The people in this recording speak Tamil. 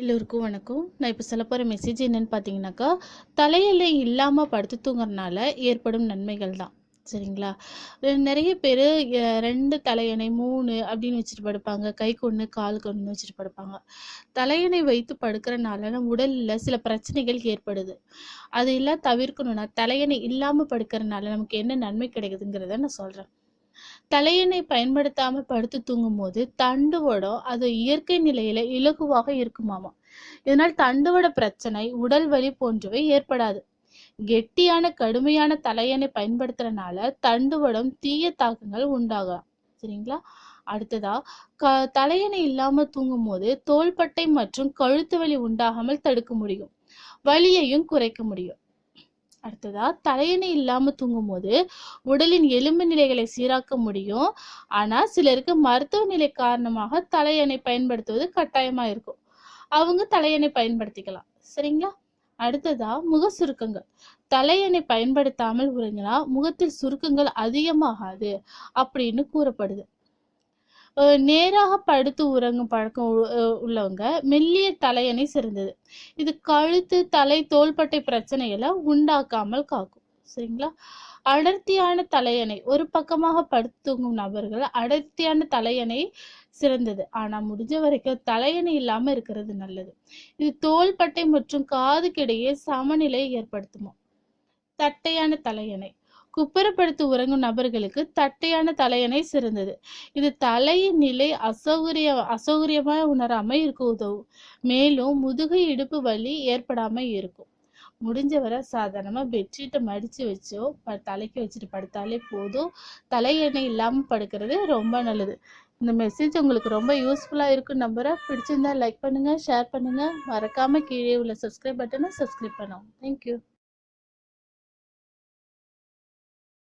எல்லோருக்கும் வணக்கம். நான் இப்போ சொல்ல போகிற மெசேஜ் என்னன்னு பார்த்தீங்கன்னாக்கா தலையலை இல்லாமல் படுத்து தூங்குறதுனால ஏற்படும் நன்மைகள் தான். சரிங்களா? நிறைய பேர் ரெண்டு தலையணை மூணு அப்படின்னு வச்சுட்டு படுப்பாங்க. கைக்கு ஒன்று காலுக்கு ஒன்று வச்சுட்டு படுப்பாங்க. தலையணை வைத்து படுக்கிறனால நம்ம உடலில் சில பிரச்சனைகள் ஏற்படுது. அது எல்லாம் தவிர்க்கணும்னா தலையணை இல்லாமல் படுக்கிறனால நமக்கு என்ன நன்மை கிடைக்குதுங்கிறத நான் சொல்கிறேன் தலையணை பயன்படுத்தாம படுத்து தூங்கும்போது தண்டுவடம் அது இயற்கை நிலையில இலகுவாக இருக்குமாமா. இதனால் தண்டுவட பிரச்சனை உடல் வலி போன்றவை ஏற்படாது. கெட்டியான கடுமையான தலையணை பயன்படுத்துறதுனால தண்டுவடம் தீய தாக்கங்கள் உண்டாகலாம். சரிங்களா? அடுத்ததா க தலையணை இல்லாம தூங்கும் போது தோள்பட்டை மற்றும் கழுத்து வலி உண்டாகாமல் தடுக்க முடியும். வலியையும் குறைக்க முடியும். அடுத்ததா தலையணை இல்லாம தூங்கும்போது உடலின் எலும்பு நிலைகளை சீராக்க முடியும். ஆனா சிலருக்கு மருத்துவ நிலை காரணமாக தலையணை பயன்படுத்துவது கட்டாயமா இருக்கும். அவங்க தலையணை பயன்படுத்திக்கலாம். சரிங்களா? அடுத்ததா முக சுருக்கங்கள். தலையணை பயன்படுத்தாமல் உறங்கினா முகத்தில் சுருக்கங்கள் அதிகமாகாது அப்படின்னு கூறப்படுது. நேராக படுத்து உறங்கும் பழக்கம் உ- உள்ளவங்க மெல்லிய தலையணை சிறந்தது. இது கழுத்து தலை தோள்பட்டை பிரச்சனைகளை உண்டாக்காமல் காக்கும். சரிங்களா? அடர்த்தியான தலையணை ஒரு பக்கமாக படுத்து தூங்கும் நபர்கள் அடர்த்தியான தலையணை சிறந்தது. ஆனா முடிஞ்ச வரைக்கும் தலையணை இல்லாம இருக்கிறது நல்லது. இது தோள்பட்டை மற்றும் காதுக்கிடையே சமநிலை ஏற்படுத்துமா? தட்டையான தலையணை. குப்புறப்படுத்தி உறங்கும் நபர்களுக்கு தட்டையான தலையணை சிறந்தது. இது தலையின் நிலை அசௌகரிய அசௌகரியமாக உணராம இருக்க உதவும். மேலும் முதுகு இடுப்பு வலி ஏற்படாம இருக்கும். முடிஞ்ச வரை சாதாரணமாக பெட்ஷீட்டை மடித்து வச்சோ ப- தலைக்கு வச்சுட்டு படுத்தாலே போதும். தலையணை இல்லாமல் படுக்கிறது ரொம்ப நல்லது. இந்த மெசேஜ் உங்களுக்கு ரொம்ப யூஸ்ஃபுல்லாக இருக்கும் நம்புறேன். பிடிச்சிருந்தா லைக் பண்ணுங்கள் ஷேர் பண்ணுங்கள் மறக்காமல் கீழே உள்ள சப்ஸ்கிரைப் பட்டனை சப்ஸ்கிரைப் பண்ணுவோம். தேங்க்யூ